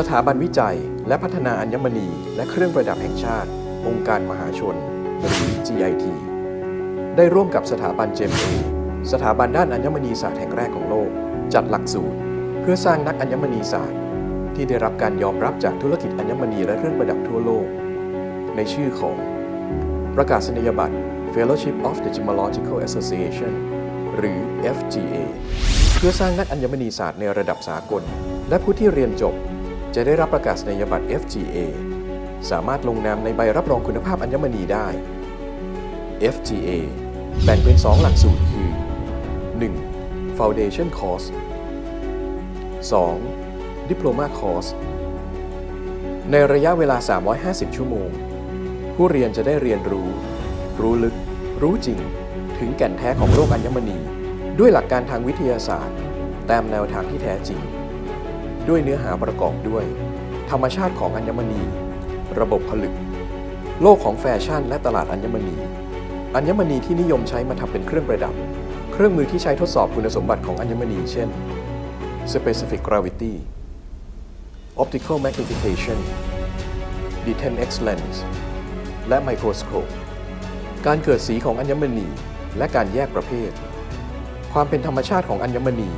สถาบันวิจัย และพัฒนาอัญมณี และเครื่องประดับแห่งชาติ องค์การมหาชน หรือ GIT ได้ร่วมกับสถาบันเจมเอสถาบันด้านอัญมณีศาสตร์แห่งแรกของโลก จัดหลักสูตร เพื่อสร้างนักอัญมณีศาสตร์ ที่ได้รับการยอมรับจากธุรกิจอัญมณีและเครื่องประดับทั่วโลก ในชื่อของ ประกาศนียบัตร Fellowship of the Gemological Association หรือ FGA เพื่อสร้างนักอัญมณีศาสตร์ในระดับสากล และผู้ที่เรียนจบ จะได้รับประกาศนียบัตร FGA สามารถลงนามในใบรับรองคุณภาพอัญมณีได้ FGA แบ่งเป็น 2 หลักสูตรคือ 1. Foundation Course 2. Diploma Course ในระยะเวลา 350 ชั่วโมง ผู้เรียนจะได้เรียนรู้ รู้ลึก รู้จริง ถึงแก่นแท้ของโลกอัญมณี ด้วยหลักการทางวิทยาศาสตร์ ตามแนวทางที่แท้จริง ด้วยเนื้อหาประกอบด้วย ธรรมชาติของอัญมณี ระบบผลึก โลกของแฟชั่น และตลาดอัญมณี อัญมณีที่นิยมใช้มาทำเป็นเครื่องประดับ เครื่องมือที่ใช้ทดสอบคุณสมบัติของอัญมณี เช่น specific gravity optical magnification D10x lens และไมโครสโคปการเกิดสีของอัญมณี และการแยกประเภท ความเป็นธรรมชาติของอัญมณี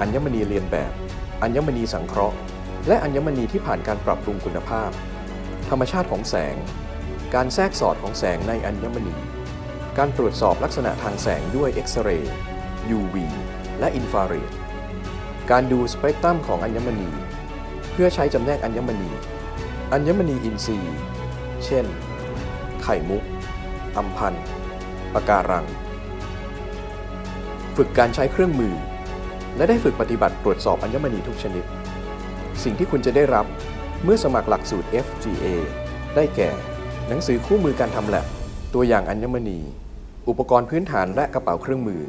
อัญมณีเรียนแบบ อัญมณีสังเคราะห์ และอัญมณีที่ผ่านการปรับปรุงคุณภาพ ธรรมชาติของแสง การแทรกสอดของแสงในอัญมณี การตรวจสอบลักษณะทางแสงด้วยเอ็กซเรย์ UV และอินฟราเรด การดูสเปกตรัมของอัญมณี เพื่อใช้จำแนกอัญมณี อัญมณีอินทรีย์ เช่น ไข่มุก อัมพันธ์ปะการัง ฝึกการใช้เครื่องมือ และได้ฝึกปฏิบัติตรวจสอบอัญมณีทุกชนิด สิ่งที่คุณจะได้รับเมื่อสมัครหลักสูตร FGA ได้แก่ หนังสือคู่มือการทำแลบตัวอย่างอัญมณี อุปกรณ์พื้นฐานและกระเป๋าเครื่องมือ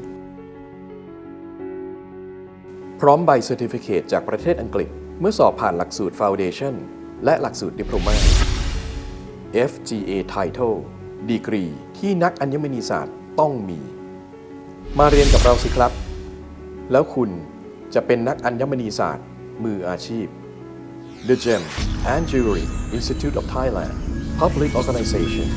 พร้อมใบเซอร์ติฟิเคตจากประเทศอังกฤษ เมื่อสอบผ่านหลักสูตร Foundation และหลักสูตร Diploma FGA Title ดีกรีที่นักอัญมณีศาสตร์ต้องมี มาเรียนกับเราสิครับ แล้วคุณจะเป็นนักอัญมณีศาสตร์ มืออาชีพ The Gem and Jewelry Institute of Thailand Public Organization